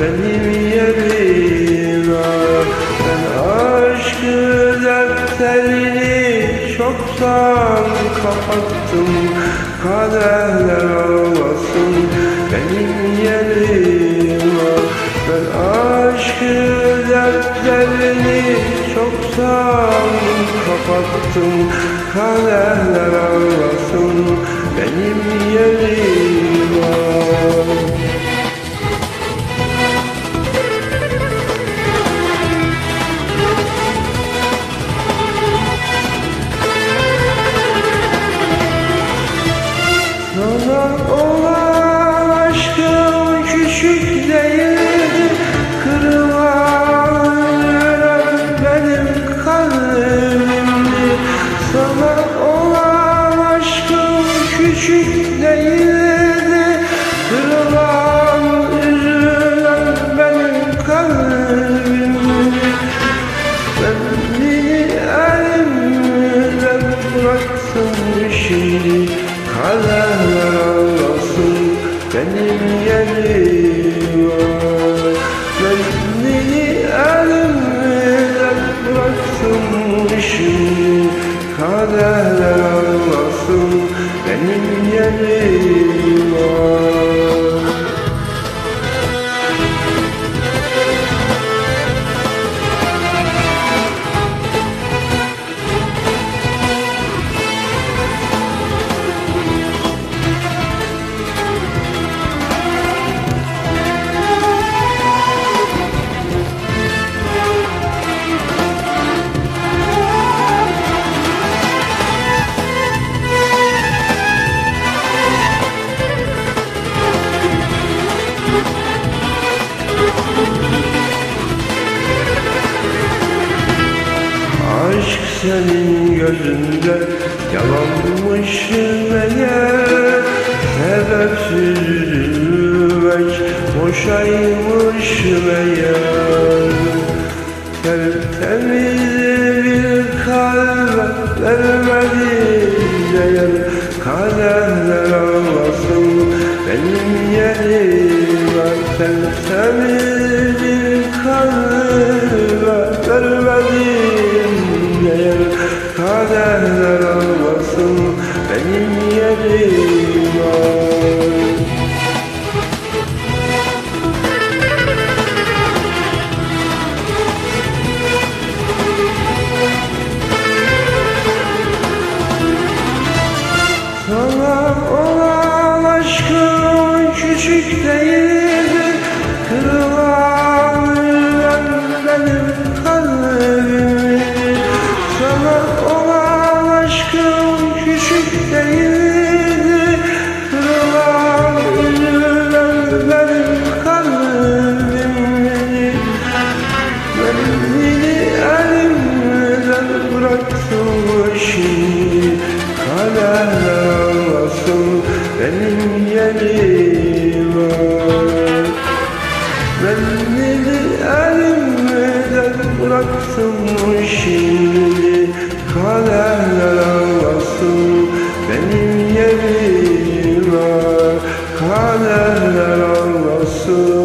benim yerim ah Ben aşkı defterini çoktan kapattım. Kaderler ağlasın. Benim yerim ah Ben aşkı defterini çoktan kapattım. Kaderler ağlasın. Benim yerim Ben beni elimden bıraktım şimdi Kaderler ağlasın benim yerime senin gözünde yalanmış meğer Sebepsiz üzülmek boşaymış meğer Tertemiz bir kalbe vermedi değer Kaderler ağlasın benim yerime Tertemiz bir kalbe Kaderler ağlasın benim yerime bıraktım şimdi Kaderler ağlasın. Benim yerime Kaderler ağlasın